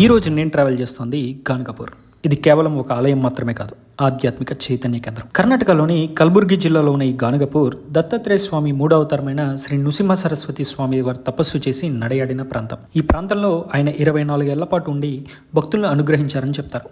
ఈ రోజు నేను ట్రావెల్ చేస్తోంది గాన్గాపూర్. ఇది కేవలం ఒక ఆలయం మాత్రమే కాదు ఆధ్యాత్మిక చైతన్య కేంద్రం. కర్ణాటకలోని కల్బుర్గి జిల్లాలో ఉన్న ఈ గానగపూర్ దత్తాత్రేయ స్వామి మూడవతారమైన శ్రీ నృసింహ సరస్వతి స్వామి వారు తపస్సు చేసి నడయాడిన ప్రాంతం. ఈ ప్రాంతంలో ఆయన ఇరవై నాలుగేళ్ళ పాటు ఉండి భక్తులను అనుగ్రహించారని చెప్తారు.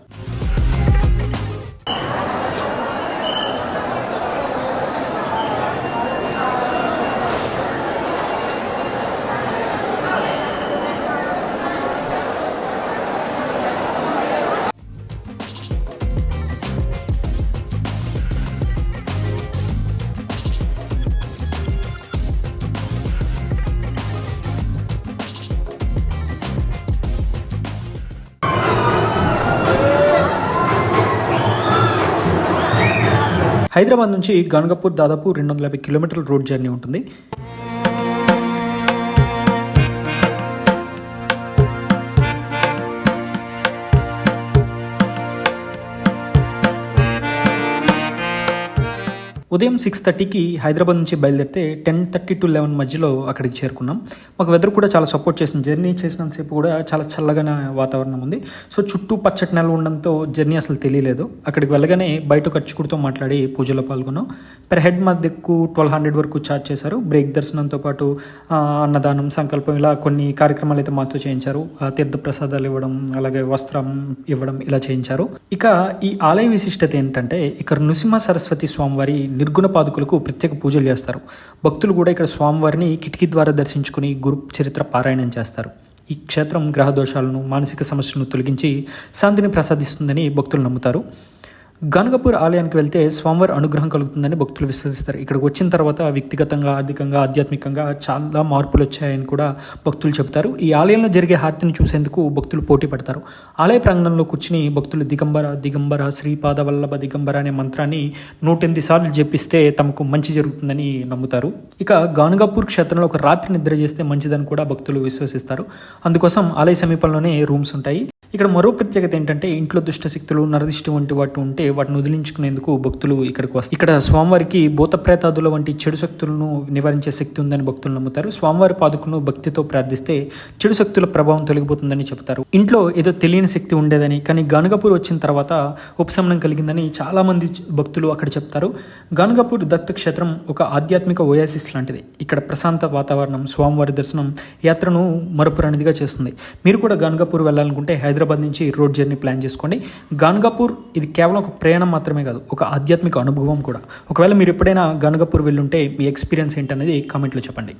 హైదరాబాద్ నుంచి గణగపూర్ దాదాపు రెండు వందల యాభై కిలోమీటర్ల రోడ్ జర్నీ ఉంటుంది. ఉదయం సిక్స్ థర్టీకి హైదరాబాద్ నుంచి బయలుదేరితే టెన్ థర్టీ టు లెవెన్ మధ్యలో అక్కడికి చేరుకున్నాం. మాకు వెదర్ కూడా చాలా సపోర్ట్ చేసింది. జర్నీ చేసినంతసేపు కూడా చాలా చల్లగానే వాతావరణం ఉంది. సో చుట్టూ పచ్చటి నెల ఉండడంతో జర్నీ అసలు తెలియలేదు. అక్కడికి వెళ్ళగానే బయట ఒక అర్చకుడితో మాట్లాడి పూజలో పాల్గొన్నాం. పెర్ హెడ్ మధ్యకు ట్వెల్వ్ హండ్రెడ్ వరకు ఛార్జ్ చేశారు. బ్రేక్ దర్శనంతో పాటు అన్నదానం సంకల్పం ఇలా కొన్ని కార్యక్రమాలు అయితే మాతో చేయించారు. తీర్థ ప్రసాదాలు ఇవ్వడం అలాగే వస్త్రం ఇవ్వడం ఇలా చేయించారు. ఇక ఈ ఆలయ విశిష్టత ఏంటంటే ఇక్కడ నృసింహ సరస్వతి స్వామివారి నిర్గుణ పాదుకులకు ప్రత్యేక పూజలు చేస్తారు. భక్తులు కూడా ఇక్కడ స్వామివారిని కిటికీ ద్వారా దర్శించుకుని గురు చరిత్ర పారాయణం చేస్తారు. ఈ క్షేత్రం గ్రహ దోషాలను మానసిక సమస్యలను తొలగించి శాంతిని ప్రసాదిస్తుందని భక్తులు నమ్ముతారు. గనగపూర్ ఆలయానికి వెళ్తే స్వామివారి అనుగ్రహం కలుగుతుందని భక్తులు విశ్వసిస్తారు. ఇక్కడికి వచ్చిన తర్వాత వ్యక్తిగతంగా ఆర్థికంగా ఆధ్యాత్మికంగా చాలా మార్పులు వచ్చాయని కూడా భక్తులు చెబుతారు. ఈ ఆలయంలో జరిగే హారతిని చూసేందుకు భక్తులు పోటీ పడతారు. ఆలయ ప్రాంగణంలో కూర్చుని భక్తులు దిగంబర దిగంబర శ్రీపాద వల్లభ దిగంబర అనే మంత్రాన్ని నూటెనిమిది సార్లు జపిస్తే తమకు మంచి జరుగుతుందని నమ్ముతారు. ఇక గానుగాపూర్ క్షేత్రంలో ఒక రాత్రి నిద్ర చేస్తే మంచిదని కూడా భక్తులు విశ్వసిస్తారు. అందుకోసం ఆలయ సమీపంలోనే రూమ్స్ ఉంటాయి. ఇక్కడ మరో ప్రత్యేకత ఏంటంటే ఇంట్లో దుష్ట శక్తులు నరదిష్టి వంటి వాటి ఉంటే వాటిని వదిలించుకునేందుకు భక్తులు ఇక్కడికి వస్తారు ఇక్కడ స్వామివారికి భూత ప్రేతాదుల వంటి చెడు శక్తులను నివారించే శక్తి ఉందని భక్తులు నమ్ముతారు. స్వామివారి పాదుకును భక్తితో ప్రార్థిస్తే చెడు శక్తుల ప్రభావం తొలగిపోతుందని చెబుతారు. ఇంట్లో ఏదో తెలియని శక్తి ఉండేదని కానీ గానుగపూర్ వచ్చిన తర్వాత ఉపశమనం కలిగిందని చాలా మంది భక్తులు అక్కడ చెప్తారు. గానుగపూర్ దత్త క్షేత్రం ఒక ఆధ్యాత్మిక ఓయాసిస్ లాంటిది. ఇక్కడ ప్రశాంత వాతావరణం స్వామివారి దర్శనం యాత్రను మరపురానిదిగా చేస్తుంది. మీరు కూడా గాన్గాపూర్ వెళ్ళాలనుకుంటే హైదరాబాద్ హైదరాబాద్ నుంచి రోడ్ జర్నీ ప్లాన్ చేసుకోండి. గాన్గాపూర్ ఇది కేవలం ఒక ప్రయాణం మాత్రమే కాదు ఒక ఆధ్యాత్మిక అనుభవం కూడా. ఒకవేళ మీరు ఎప్పుడైనా గాన్గాపూర్ వెళ్ళుంటే మీ ఎక్స్పీరియన్స్ ఏంటనేది కామెంట్లో చెప్పండి.